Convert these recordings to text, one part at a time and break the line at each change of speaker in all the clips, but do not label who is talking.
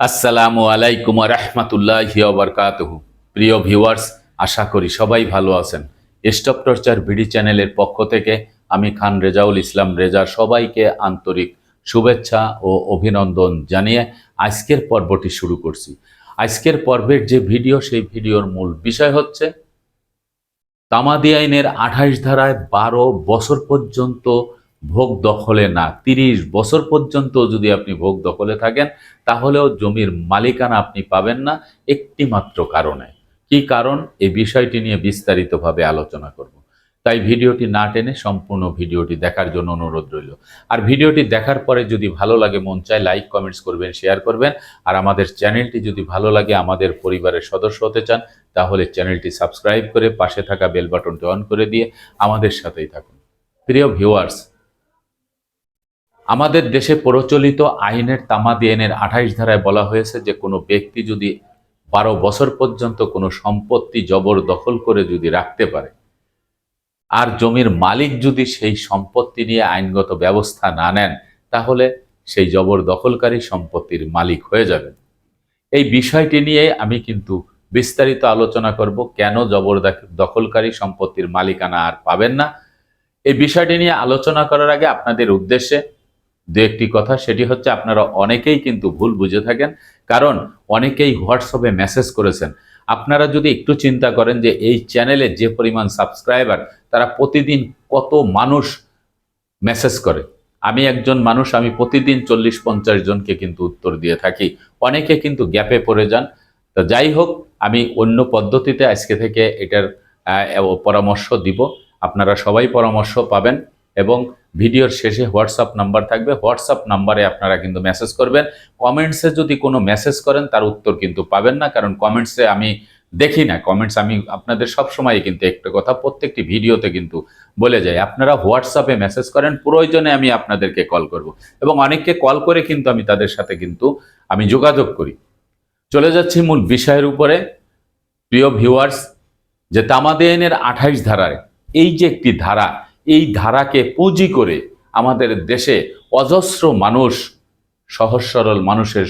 আসসালামু আলাইকুম রহমতুল্লাহ বরকাতহ। প্রিয় ভিউয়ার্স, আশা করি সবাই ভালো আছেন। স্টপ টর্চার ভিডি চ্যানেলের পক্ষ থেকে আমি খান রেজাউল ইসলাম রেজা সবাইকে আন্তরিক শুভেচ্ছা ও অভিনন্দন জানিয়ে আজকের পর্বটি শুরু করছি। আজকের পর্বের যে ভিডিও, সেই ভিডিওর মূল বিষয় হচ্ছে, তামাদি আইনের আঠাইশ ধারায় বারো বছর পর্যন্ত ভোগ দখলে না। তিরিশ বছর পর্যন্ত যদি আপনি ভোগ দখলে থাকেন, তাহলেও জমির মালিকানা আপনি পাবেন না একটি মাত্র কারণে। কি কারণ? এই বিষয়টি নিয়ে বিস্তারিতভাবে আলোচনা করব। তাই ভিডিওটি না টেনে সম্পূর্ণ ভিডিওটি দেখার জন্য অনুরোধ রইল। আর ভিডিওটি দেখার পরে যদি ভালো লাগে, মন চায় লাইক, কমেন্টস করবেন, শেয়ার করবেন। আর আমাদের চ্যানেলটি যদি ভালো লাগে, আমাদের পরিবারের সদস্য হতে চান, তাহলে চ্যানেলটি সাবস্ক্রাইব করে পাশে থাকা বেল বাটনটি অন করে দিয়ে আমাদের সাথেই থাকুন। প্রিয় ভিউয়ার্স আমাদের দেশে প্রচলিত আইনের তামাদি আইনের আঠাইশ ধারায় বলা হয়েছে যে, কোনো ব্যক্তি যদি বারো বছর পর্যন্ত কোনো সম্পত্তি জবরদখল করে যদি রাখতে পারে, আর জমির মালিক যদি সেই সম্পত্তি নিয়ে আইনগত ব্যবস্থা না নেন, তাহলে সেই জবরদখলকারী সম্পত্তির মালিক হয়ে যাবেন। এই বিষয়টি নিয়ে আমি কিন্তু বিস্তারিত আলোচনা করব, কেন জবর দখলকারী সম্পত্তির মালিকানা আর পাবেন না। এই বিষয়টি নিয়ে আলোচনা করার আগে আপনাদের উদ্দেশ্যে দু একটি কথা, সেটি হচ্ছে আপনারা অনেকেই কিন্তু ভুল বুঝে থাকেন, কারণ অনেকেই হোয়াটসঅ্যাপে মেসেজ করেছেন। আপনারা যদি একটু চিন্তা করেন যে এই চ্যানেলে যে পরিমাণ সাবস্ক্রাইবার তারা প্রতিদিন কত মানুষ মেসেজ করে? আমি একজন মানুষ, আমি প্রতিদিন চল্লিশ পঞ্চাশ জনকে কিন্তু উত্তর দিয়ে থাকি। অনেকে কিন্তু গ্যাপে পড়ে যান। তো যাই হোক, আমি অন্য পদ্ধতিতে আজকে থেকে এটার পরামর্শ দিব। আপনারা সবাই পরামর্শ পাবেন। এবং ভিডিওর শেষে হোয়াটসঅ্যাপ নাম্বার থাকবে। হোয়াটসঅ্যাপ নাম্বারে আপনারা কিন্তু মেসেজ করবেন। কমেন্টসে যদি কোনো মেসেজ করেন, তার উত্তর কিন্তু পাবেন না, কারণ কমেন্টসে আমি দেখি না। কমেন্টস আমি আপনাদের সব সময় কিন্তু একটা কথা প্রত্যেকটি ভিডিওতে কিন্তু বলে যাই। আপনারা হোয়াটসঅ্যাপে মেসেজ করেন, প্রয়োজনে আমি আপনাদেরকে কল করব। এবং অনেককে কল করে কিন্তু আমি তাদের সাথে কিন্তু আমি যোগাযোগ করি। চলে যাচ্ছি মূল বিষয়ের উপরে। প্রিয় ভিউয়ার্স যে তামাদে আইনের আঠাইশ ধারায় এই যে একটি ধারা এই ধারাকে পুঁজি করে আমাদের দেশে অজস্র মানুষ, সহজ সরল মানুষের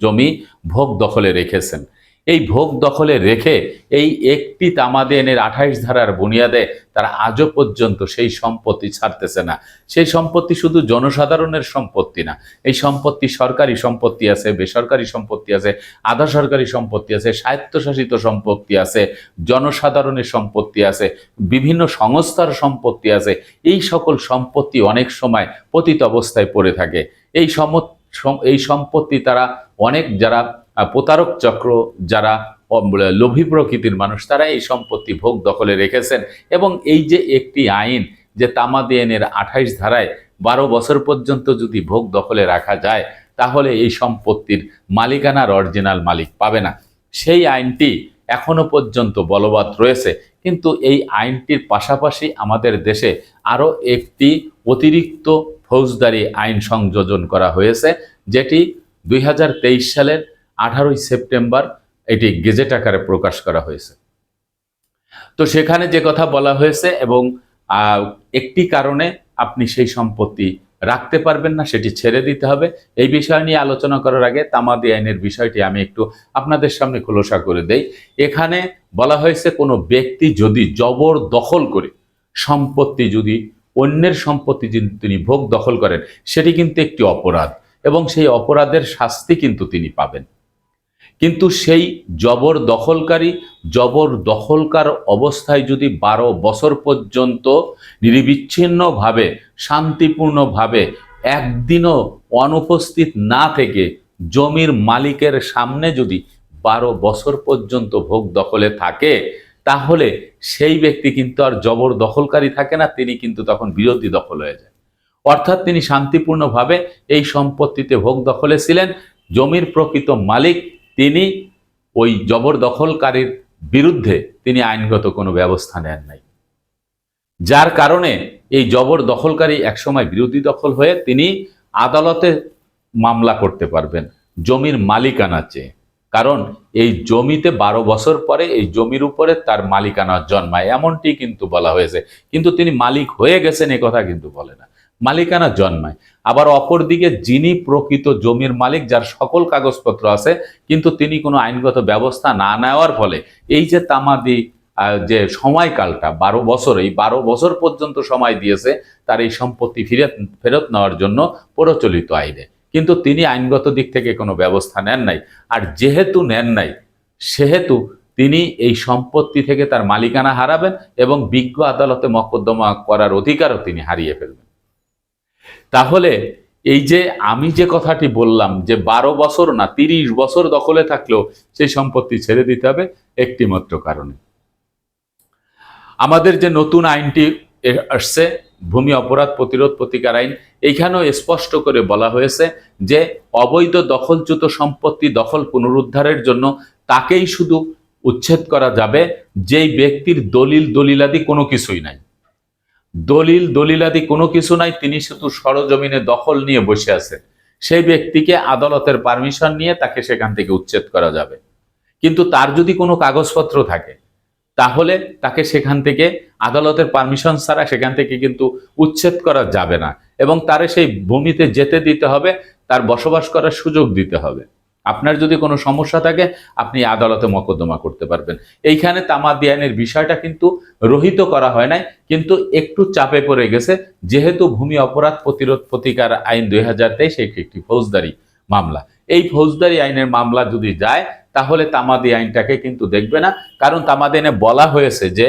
জমি ভোগ দখলে রেখেছেন। এই ভোগ দখলে রেখে এই একটি তামাদে এনের আঠাইশ ধারার বুনিয়াদে তারা আজও পর্যন্ত সেই সম্পত্তি ছাড়তেছে না। সেই সম্পত্তি শুধু জনসাধারণের সম্পত্তি না, এই সম্পত্তি সরকারি সম্পত্তি আছে, বেসরকারি সম্পত্তি আছে, আধা সরকারি সম্পত্তি আছে, স্বায়ত্তশাসিত সম্পত্তি আছে, জনসাধারণের সম্পত্তি আছে, বিভিন্ন সংস্থার সম্পত্তি আছে। এই সকল সম্পত্তি অনেক সময় পতিত অবস্থায় পড়ে থাকে। এই সম এই সম্পত্তি তারা অনেক যারা প্রতারক চক্র যারা লোভী প্রকৃতির মানুষ তারা এই সম্পত্তি ভোগ দখলে রেখেছেন। এবং এই যে একটি আইন যে তামাদি আইনের আঠাইশ ধারায় বারো বছর পর্যন্ত যদি ভোগ দখলে রাখা যায়, তাহলে এই সম্পত্তির মালিকানার অরিজিনাল মালিক পাবে না। সেই আইনটি এখনও পর্যন্ত বলবৎ রয়েছে। কিন্তু এই আইনটির পাশাপাশি আমাদের দেশে আরও একটি অতিরিক্ত ফৌজদারি আইন সংযোজন করা হয়েছে, যেটি দুই হাজার তেইশ সালের আঠারোই সেপ্টেম্বর এটি গেজেট আকারে প্রকাশ করা হয়েছে। তো সেখানে যে কথা বলা হয়েছে এবং একটি কারণে আপনি সেই সম্পত্তি রাখতে পারবেন না, সেটি ছেড়ে দিতে হবে। এই বিষয় নিয়ে আলোচনা করার আগে তামাদি আইনের বিষয়টি আমি একটু আপনাদের সামনে খোলসা করে দেই। এখানে বলা হয়েছে কোনো ব্যক্তি যদি জবর দখল করে সম্পত্তি যদি অন্যের সম্পত্তি যদি তিনি ভোগ দখল করেন, সেটি কিন্তু একটি অপরাধ এবং সেই অপরাধের শাস্তি কিন্তু তিনি পাবেন। কিন্তু সেই জবর দখলকারী জবর দখলকার অবস্থায় যদি বারো বছর পর্যন্ত নিরবিচ্ছিন্নভাবে, শান্তিপূর্ণভাবে একদিনও অনুপস্থিত না থেকে জমির মালিকের সামনে যদি বারো বছর পর্যন্ত ভোগ দখলে থাকে, তাহলে সেই ব্যক্তি কিন্তু আর জবর দখলকারী থাকে না, তিনি কিন্তু তখন বিরোধী দখল হয়ে যায়। অর্থাৎ তিনি শান্তিপূর্ণভাবে এই সম্পত্তিতে ভোগ দখলে ছিলেন, জমির প্রকৃত মালিক তিনি ওই জবরদখলকারীর বিরুদ্ধে তিনি আইনগত কোনো ব্যবস্থা নেন নাই। যার কারণে এই জবর দখলকারী একসময় বিরোধী দখল হয়ে তিনি আদালতে মামলা করতে পারবেন, জমির মালিকানা চেয়ে। কারণ এই জমিতে বারো বছর পরে এই জমির উপরে তার মালিকানা জন্মায়, এমনটি কিন্তু বলা হয়েছে। কিন্তু তিনি মালিক হয়ে গেছেন, এ কথা কিন্তু বলে না। মালিকানা জন্মায়। আবার অপরদিকে যিনি প্রকৃত জমির মালিক, যার সকল কাগজপত্র আছে, কিন্তু তিনি কোনো আইনগত ব্যবস্থা না নেওয়ার ফলে এই যে তামাদি যে সময়কালটা, বারো বছর, এই বারো বছর পর্যন্ত সময় দিয়েছে, তার এই সম্পত্তি ফিরত ফেরত নেওয়ার জন্য প্রচলিত আইনে। কিন্তু তিনি আইনগত দিক থেকে কোনো ব্যবস্থা নেন নাই। আর যেহেতু নেন নাই, সেহেতু তিনি এই সম্পত্তি থেকে তার মালিকানা হারাবেন এবং বিজ্ঞ আদালতে মকদ্দমা করার অধিকারও তিনি হারিয়ে ফেলবেন। তাহলে এই যে আমি যে কথাটি বললাম যে বারো বছর না তিরিশ বছর দখলে থাকলেও সেই সম্পত্তি ছেড়ে দিতে হবে একটি মাত্র কারণে। আমাদের যে নতুন আইনটি আসছে, ভূমি অপরাধ প্রতিরোধ প্রতিকার আইন, এইখানেও স্পষ্ট করে বলা হয়েছে যে অবৈধ দখলচ্যুত সম্পত্তি দখল পুনরুদ্ধারের জন্য তাকেই শুধু উচ্ছেদ করা যাবে, যেই ব্যক্তির দলিল দলিলাদি কোনো কিছুই নাই। দলিল, দলিলাদি কোনো কিছু নাই, তিনি শুধু সরজমিনে দখল নিয়ে বসে আছেন। সেই ব্যক্তিকে আদালতের পারমিশন নিয়ে তাকে সেখান থেকে উচ্ছেদ করা যাবে। কিন্তু তার যদি কোনো কাগজপত্র থাকে, তাহলে তাকে সেখান থেকে আদালতের পারমিশন ছাড়া সেখান থেকে কিন্তু উচ্ছেদ করা যাবে না। এবং তারে সেই ভূমিতে যেতে দিতে হবে, তার বসবাস করার সুযোগ দিতে হবে। আপনার যদি কোনো সমস্যা থাকে, আপনি আদালতে মকদ্দমা করতে পারবেন। এইখানে তামাদি আইনের বিষয়টা কিন্তু রহিত করা হয় নাই, কিন্তু একটু চাপে পড়ে গেছে, যেহেতু ভূমি অপরাধ প্রতিরোধ প্রতিকার আইন দুই হাজার তেইশ একটি ফৌজদারি মামলা। এই ফৌজদারি আইনের মামলা যদি যায়, তাহলে তামাদি আইনটাকে কিন্তু দেখবে না, কারণ তামাদি আইনে বলা হয়েছে যে,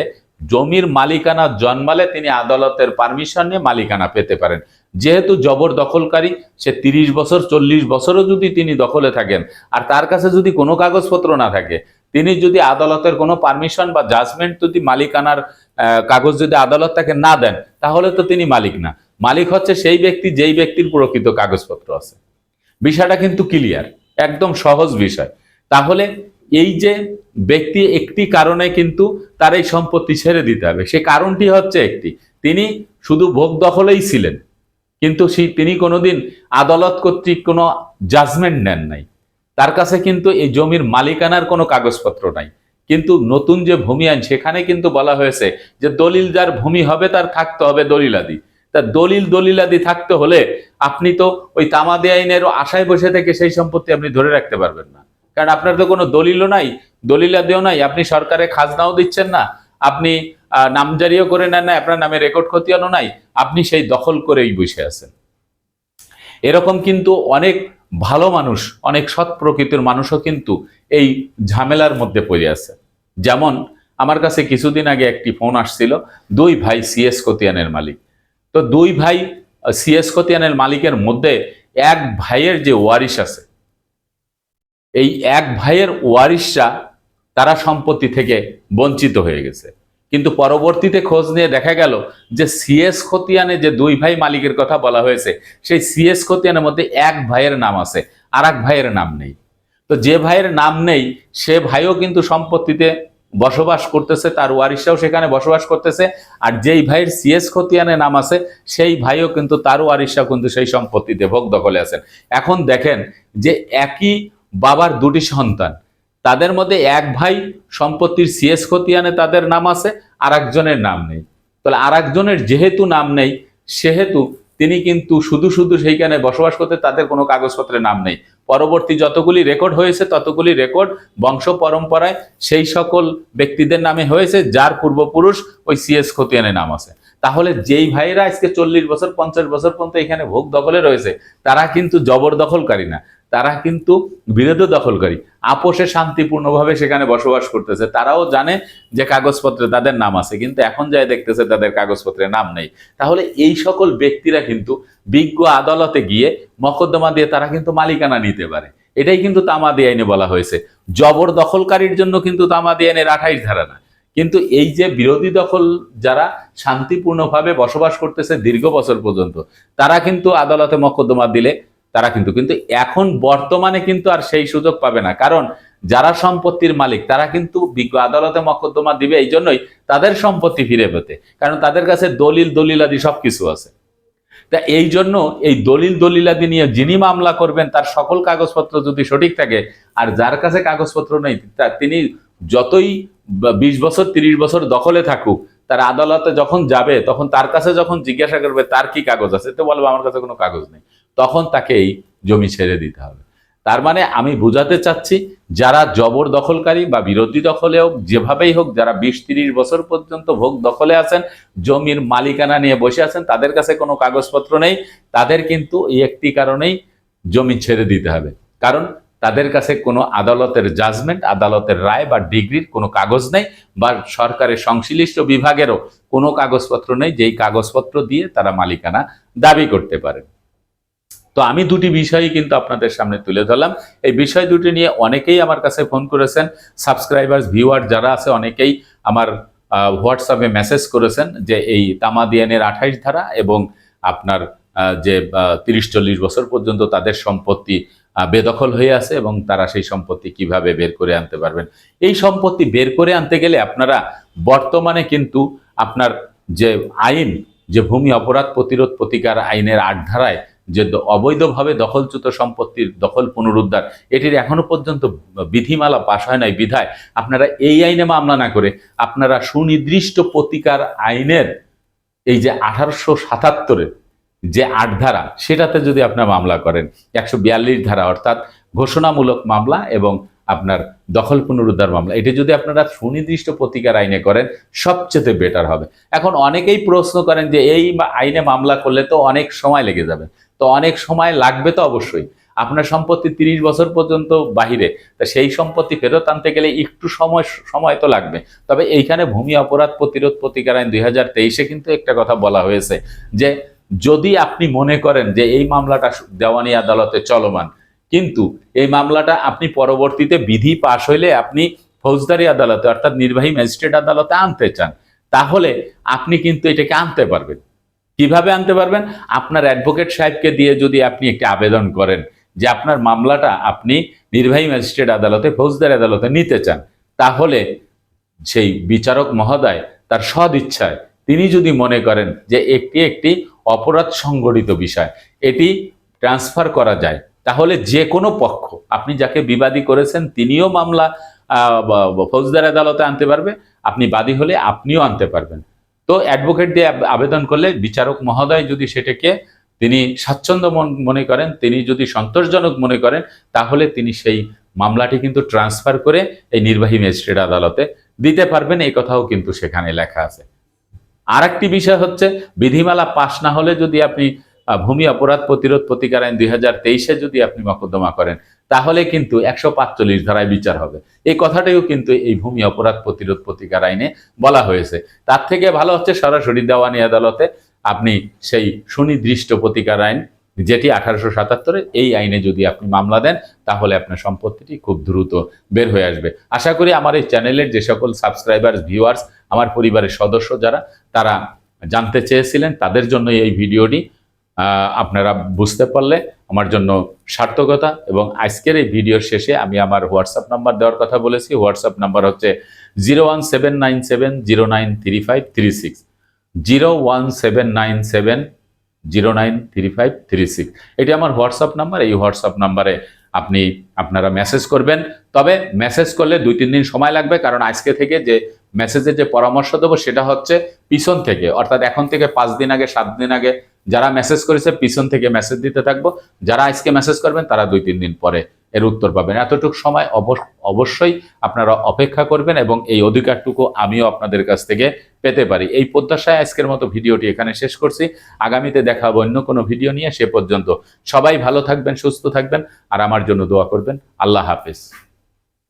জমির মালিকানা জন্মালে তিনি আদালতের পারমিশন নিয়ে মালিকানা পেতে পারেন। যেহেতু জবরদখলকারী সে তিরিশ বছর, চল্লিশ বছরও যদি তিনি দখলে থাকেন, আর তার কাছে যদি কোনো কাগজপত্র না থাকে, তিনি যদি আদালতের কোনো পারমিশন বা জাজমেন্ট যদি মালিকানার কাগজ যদি আদালত তাকে না দেন, তাহলে তো তিনি মালিক না। মালিক হচ্ছে সেই ব্যক্তি, যেই ব্যক্তির প্রকৃত কাগজপত্র আছে। বিষয়টা কিন্তু ক্লিয়ার, একদম সহজ বিষয়। তাহলে এই যে ব্যক্তি একটি কারণে কিন্তু তার এই সম্পত্তি ছেড়ে দিতে হবে, সে কারণটি হচ্ছে একটি, তিনি শুধু ভোগ দখলেই ছিলেন কিন্তু সেই তিনি কোনোদিন আদালত কর্তৃক কোনো জাজমেন্ট নেন নাই। তার কাছে কিন্তু এই জমির মালিকানার কোনো কাগজপত্র নাই। কিন্তু নতুন যে ভূমি আইন, সেখানে কিন্তু বলা হয়েছে যে দলিল যার ভূমি হবে তার থাকতে হবে দলিলাদি। তা দলিল দলিলাদি থাকতে হলে আপনি তো ওই তামাদি আইনের আশায় বসে থেকে সেই সম্পত্তি আপনি ধরে রাখতে পারবেন না। কারণ আপনার তো কোনো দলিলও নাই, দলিলাদিও নাই, আপনি সরকারের খাজনাও দিচ্ছেন না। আপনি আহ, নামজারিও করে নেন না আপনার নামে রেকর্ড খতিয়ানো নাই আপনি সেই দখল করেই বসে আছেন। এরকম কিন্তু অনেক ভালো মানুষ অনেক সৎ প্রকৃতির মানুষও কিন্তু এই ঝামেলার মধ্যে পড়ে আছে। যেমন আমার কাছে কিছুদিন আগে একটি ফোন আসছিল দুই ভাই সিএস কতিয়ানের মালিক। তো দুই ভাই সিএস কতিয়ানের মালিকের মধ্যে এক ভাইয়ের যে ওয়ারিশ আছে এই এক ভাইয়ের ওয়ারিশরা তারা সম্পত্তি থেকে বঞ্চিত হয়ে গেছে। কিন্তু পরবর্তীতে খোঁজ নিয়ে দেখা গেল যে সিএস খতিয়ানে যে দুই ভাই মালিকের কথা বলা হয়েছে, সেই সিএস খতিয়ানের মধ্যে এক ভাইয়ের নাম আছে আর এক ভাইয়ের নাম নেই। তো যে ভাইয়ের নাম নেই, সে ভাইও কিন্তু সম্পত্তিতে বসবাস করতেছে, তার ওয়ারিশরাও সেখানে বসবাস করতেছে, আর যেই ভাইয়ের সিএস খতিয়ানে নাম আছে, সেই ভাইও কিন্তু তার ওয়ারিশরাও কিন্তু সেই সম্পত্তিতে ভোগ দখলে আছেন। এখন দেখেন যে একই বাবার দুটি সন্তান তাদের মধ্যে এক ভাই সম্পত্তির সিএস খতিয়ানে তাদের নাম আছে আর একজনের নাম নেই। তাহলে আর একজনের যেহেতু নাম নেই, সেহেতু তিনি কিন্তু শুধু শুধু সেইখানে বসবাস করতে তাদের কোনো কাগজপত্রে নাম নেই। পরবর্তী যতগুলি রেকর্ড হয়েছে, ততগুলি রেকর্ড বংশ পরম্পরায় সেই সকল ব্যক্তিদের নামে হয়েছে, যার পূর্বপুরুষ ওই সিএস খতিয়ানে নাম আছে। তাহলে যেই ভাইরা আজকে চল্লিশ বছর, পঞ্চাশ বছর পর্যন্ত এখানে ভোগ দখলে রয়েছে, তারা কিন্তু জবরদখলকারী না। তারা কিন্তু বিরোধ দখলকারী। আপোষে শান্তিপূর্ণভাবে সেখানে বসবাস করতেছে। তারাও জানে যে কাগজপত্রে তাদের নাম আছে, কিন্তু এখন যাই দেখতেছে তাদের কাগজপত্রে নাম নেই। তাহলে এই সকল ব্যক্তিরা কিন্তু বিজ্ঞ আদালতে গিয়ে মকদ্দমা দিয়ে তারা কিন্তু মালিকানা নিতে পারে। এটাই কিন্তু তামাদি আইনে বলা হয়েছে। জবর দখলকারীর জন্য কিন্তু তামাদি আইনের আঠাইশ ধারা না। কিন্তু এই যে বিরোধী দখল যারা শান্তিপূর্ণভাবে বসবাস করতেছে দীর্ঘ বছর পর্যন্ত, তারা কিন্তু আদালতে মকদ্দমা দিলে তারা কিন্তু কিন্তু এখন বর্তমানে কিন্তু আর সেই সুযোগ পাবে না। কারণ যারা সম্পত্তির মালিক, তারা কিন্তু বিজ্ঞ আদালতে মকদ্দমা দিবে, এই জন্যই তাদের সম্পত্তি ফিরে পেতে। কারণ তাদের কাছে দলিল দলিলাদি সবকিছু আছে। তা এই জন্য এই দলিল দলিলাদি নিয়ে যিনি মামলা করবেন, তার সকল কাগজপত্র যদি সঠিক থাকে, আর যার কাছে কাগজপত্র নেই তিনি যতই বিশ বছর, তিরিশ বছর দখলে থাকুক, তার আদালতে যখন যাবে, তখন তার কাছে যখন জিজ্ঞাসা করবে, তার কি কাগজ আছে? তো বলবে, আমার কাছে কোনো কাগজ নেই। তখন তাকে এই জমি ছেড়ে দিতে হবে। তার মানে আমি বুঝাতে চাচ্ছি, যারা জবর দখলকারী বা বিরোধী দখলে হোক, যেভাবেই হোক, যারা বিশ তিরিশ বছর পর্যন্ত ভোগ দখলে আছেন, জমির মালিকানা নিয়ে বসে আছেন, তাদের কাছে কোনো কাগজপত্র নেই। তাদের কিন্তু এই একটি কারণেই জমি ছেড়ে দিতে হবে। কারণ তাদের কাছে কোনো আদালতের জাজমেন্ট আদালতের রায় বা ডিগ্রির কোনো কাগজ নেই বা সরকারের সংশ্লিষ্ট বিভাগেরও কোনো কাগজপত্র নেই, যেই কাগজপত্র দিয়ে তারা মালিকানা দাবি করতে পারে তো আমি দুটি বিষয়ই কিন্তু আপনাদের সামনে তুলে ধরলাম। এই বিষয় দুটি নিয়ে অনেকেই আমার কাছে ফোন করেছেন। সাবস্ক্রাইবার্স, ভিউয়ার যারা আছে, অনেকেই আমার হোয়াটসঅ্যাপে মেসেজ করেছেন যে এই তামাদিয়ানের আঠাইশ ধারা এবং আপনার যে তিরিশ চল্লিশ বছর পর্যন্ত তাদের সম্পত্তি বেদখল হয়ে আছে এবং তারা সেই সম্পত্তি কীভাবে বের করে আনতে পারবেন। এই সম্পত্তি বের করে আনতে গেলে আপনারা বর্তমানে কিন্তু আপনার যে আইন, যে ভূমি অপরাধ প্রতিরোধ প্রতিকার আইনের আট ধারায় যে অবৈধভাবে দখলচ্যুত সম্পত্তির দখল পুনরুদ্ধার, এটির এখনও পর্যন্ত বিধিমালা পাশ হয় নাই, বিধায় আপনারা এই আইনে মামলা না করে আপনারা সুনির্দিষ্ট প্রতিকার আইনের এই যে আঠারোশো সাতাত্তরের যে আট ধারা, সেটাতে যদি আপনার মামলা করেন, একশো বিয়াল্লিশ ধারা অর্থাৎ ঘোষণামূলক মামলা এবং আপনার দখল পুনরুদ্ধার মামলা, এটি যদি আপনারা সুনির্দিষ্ট প্রতিকার আইনে করেন, সবচেয়ে বেটার হবে। এখন অনেকেই প্রশ্ন করেন যে এই আইনে মামলা করলে তো অনেক সময় লেগে যাবে। তো অনেক সময় লাগবে তো অবশ্যই। আপনার সম্পত্তি তিরিশ বছর পর্যন্ত বাহিরে, তা সেই সম্পত্তি ফেরত আনতে গেলে একটু সময় সময় তো লাগবে। তবে এইখানে ভূমি অপরাধ প্রতিরোধ প্রতিকার আইন দুই কিন্তু একটা কথা বলা হয়েছে যে, যদি আপনি মনে করেন যে এই মামলাটা দেওয়ানি আদালতে চলমান, কিন্তু এই মামলাটা আপনি পরবর্তীতে বিধি পাশ হইলে আপনি ফৌজদারি আদালতে অর্থাৎ নির্বাহী ম্যাজিস্ট্রেট আদালতে আনতে চান, তাহলে আপনি কিন্তু এটাকে আনতে পারবেন। কীভাবে আনতে পারবেন? আপনার অ্যাডভোকেট সাহেবকে দিয়ে যদি আপনি একটি আবেদন করেন যে আপনার মামলাটা আপনি নির্বাহী ম্যাজিস্ট্রেট আদালতে, ফৌজদার আদালতে নিতে চান, তাহলে সেই বিচারক মহোদয় তার সদ ইচ্ছায় তিনি যদি মনে করেন যে একটি একটি অপরাধ সংগঠিত বিষয়, এটি ট্রান্সফার করা যায়, তাহলে যে কোনো পক্ষ, আপনি যাকে বিবাদী করেছেন তিনিও মামলা ফৌজদারি আদালতে আনতে পারবে, আপনি বাদী হলে আপনিও আনতে পারবেন। তো অ্যাডভোকেট দিয়ে আবেদন করলে বিচারক মহোদয় যদি সেটাকে তিনি স্বাচ্ছন্দ্য মন- করেন, তিনি যদি সন্তোষজনক মনে করেন, তাহলে তিনি সেই মামলাটি কিন্তু ট্রান্সফার করে এই নির্বাহী ম্যাজিস্ট্রেট আদালতে দিতে পারবেন। এই কথাও কিন্তু সেখানে লেখা আছে। আর একটি বিষয় হচ্ছে, বিধিমালা পাশ না হলে যদি আপনি ভূমি অপরাধ প্রতিরোধ প্রতিকার আইন দুই যদি আপনি মকদ্দমা করেন তাহলে কিন্তু একশো পাঁচচল্লিশ ধারায় বিচার হবে। এই কথাটাও কিন্তু এই ভূমি অপরাধ প্রতিরোধ প্রতিকার আইনে বলা হয়েছে। তার থেকে ভালো হচ্ছে সরাসরি দেওয়ানি আদালতে আপনি সেই সুনির্দিষ্ট প্রতিকার আইন, যেটি আঠারোশো সাতাত্তরে এই আইনে যদি আপনি মামলা দেন, তাহলে আপনার সম্পত্তিটি খুব দ্রুত বের হয়ে আসবে। আশা করি আমার এই চ্যানেলের যে সকল সাবস্ক্রাইবার ভিউয়ার্স, আমার পরিবারের সদস্য যারা, তারা জানতে চেয়েছিলেন, তাদের জন্য এই ভিডিওটি আপনারা বুঝতে পারলে আমার জন্য সার্থকতা এবং আজকের এই ভিডিওর শেষে আমি আমার হোয়াটসঅ্যাপ নাম্বার দেওয়ার কথা বলেছি। হোয়াটসঅ্যাপ নাম্বার হচ্ছে zero one seven nine seven zero nine three five three six zero one seven nine seven zero nine three five three six এটি আমার হোয়াটসঅ্যাপ নাম্বার এই হোয়াটসঅ্যাপ নাম্বারে আপনি, আপনারা মেসেজ করবেন। তবে মেসেজ করলে দুই, তিন দিন সময় লাগবে, কারণ আজকে থেকে যে মেসেজের যে পরামর্শ দেবো সেটা হচ্ছে পিছন থেকে, অর্থাৎ এখন থেকে পাঁচ দিন আগে, সাত দিন আগে যারা মেসেজ করেছে, পিছন থেকে মেসেজ দিতে থাকব। যারা আজকে মেসেজ করবেন, তারা দুই, তিন দিন পরে এর উত্তর পাবেন। এতটুকু সময় অবশ- অবশ্যই আপনারা অপেক্ষা করবেন এবং এই অধিকারটুকু আমিও আপনাদের কাছ থেকে পেতে পারি। এই প্রত্যাশায় আজকের মতো ভিডিওটি এখানে শেষ করছি। আগামীতে দেখা হবে অন্য কোনো ভিডিও নিয়ে। সে পর্যন্ত সবাই ভালো থাকবেন, সুস্থ থাকবেন, আর আমার জন্য দোয়া করবেন। আল্লাহ হাফেজ।